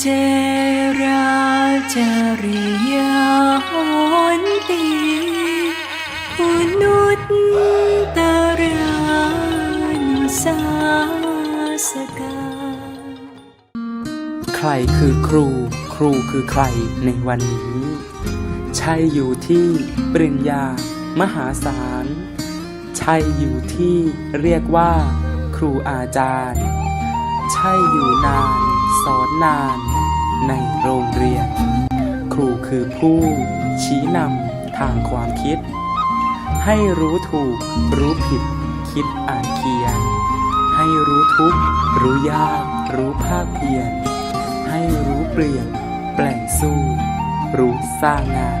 เจราจริยาหนตีอุนุตตรานุสาสกา ใครคือครู ครูคือใครในวันนี้ ใช่อยู่ที่ปริญญามหาศาล ใช่อยู่ที่เรียกว่า ครูอาจารย์ ใช่อยู่นาน สอนนานในโรงเรียน ครูคือผู้ชี้นำทางความคิด ให้รู้ถูก รู้ผิด คิดอ่านเขียน ให้รู้ทุกรู้ยาก รู้ภาคเพียน ให้รู้เปลี่ยน แปลงสู้ รู้สร้างงาน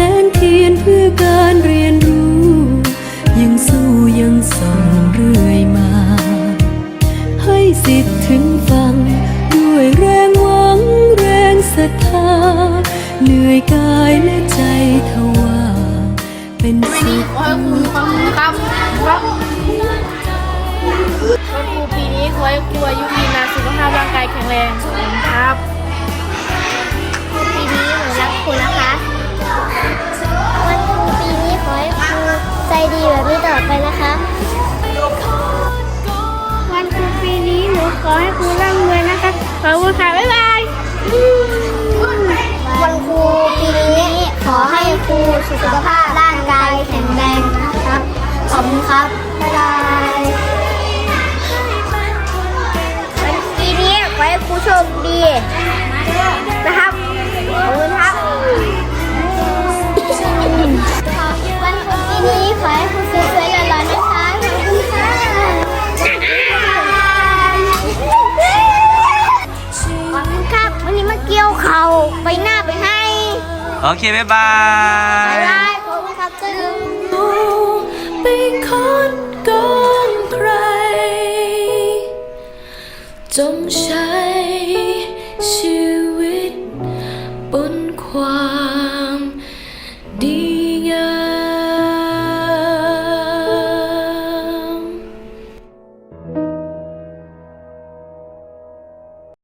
แสงเทียนเพื่อการเรียนรู้ ยังสู้ยังส่องเรื่อยมา ให้สิทธิ์ถึงฟัง ด้วยแรงหวังแรงศรัทธา เหนื่อยกายและใจทว่า เป็นสุขขอให้ครูมีความรู้ครับครับครูปีนี้ขอให้ครูอายุยืนนานสุขภาพร่างกายแข็งแรงครับ อไปนะคะวันครูปีนี้หนูขอให้ครูร่ำรวยนะคะขอบคุณค่ะบ๊ายบายวันครูปีนี้ขอให้ครูสุขภาพร่างกายแข็งแรงนะครับขอบคุณครับบ๊ายบายวันปีนี้ขอให้ครูโชคดี โอเค บ๊ายบาบ๊ายบายขอบคุณครับตึงเป็นคนกองใครจงใช้